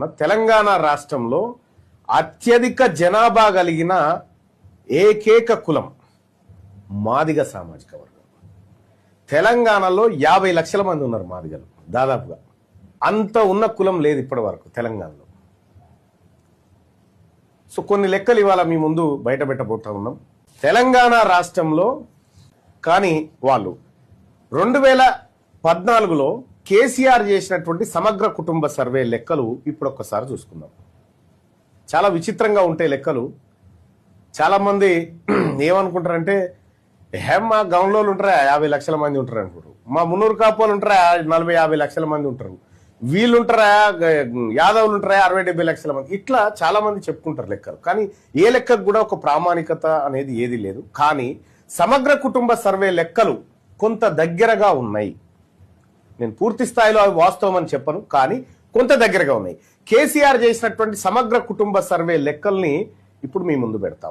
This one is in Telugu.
తెలంగాణ రాష్ట్రంలో అత్యధిక జనాభా కలిగిన ఏకైక కులం మాదిగ సామాజిక వర్గం. తెలంగాణలో యాభై లక్షల మంది ఉన్నారు మాదిగలు దాదాపుగా. అంత ఉన్న కులం లేదు ఇప్పటి వరకు తెలంగాణలో. సో కొన్ని లెక్కలు ఇవాళ మీ ముందు బయట పెట్టబోతా ఉన్నాం. తెలంగాణ రాష్ట్రంలో కానీ వాళ్ళు రెండు వేల పద్నాలుగులో కేసీఆర్ చేసినటువంటి సమగ్ర కుటుంబ సర్వే లెక్కలు ఇప్పుడు ఒక్కసారి చూసుకుందాం. చాలా విచిత్రంగా ఉంటాయి లెక్కలు. చాలామంది ఏమనుకుంటారంటే హేమ్ మా గౌన్లో ఉంటారా? యాభై లక్షల మంది ఉంటారు? అనుకుంటారు మా మున్నూరు కాపోలు ఉంటారా? నలభై యాభై లక్షల మంది ఉంటారు. వీళ్ళు ఉంటారా? యాదవులు ఉంటారా? అరవై డెబ్బై లక్షల మంది. ఇట్లా చాలా మంది చెప్పుకుంటారు లెక్కలు. కానీ ఏ లెక్కకు కూడా ఒక ప్రామాణికత అనేది ఏది లేదు. కానీ సమగ్ర కుటుంబ సర్వే లెక్కలు కొంత దగ్గరగా ఉన్నాయి. నేను పూర్తి స్థాయిలో అవి వాస్తవం అని చెప్పను కానీ కొంత దగ్గరగా ఉన్నాయి. కేసీఆర్ చేసినటువంటి సమగ్ర కుటుంబ సర్వే లెక్కల్ని ఇప్పుడు మీ ముందు పెడతా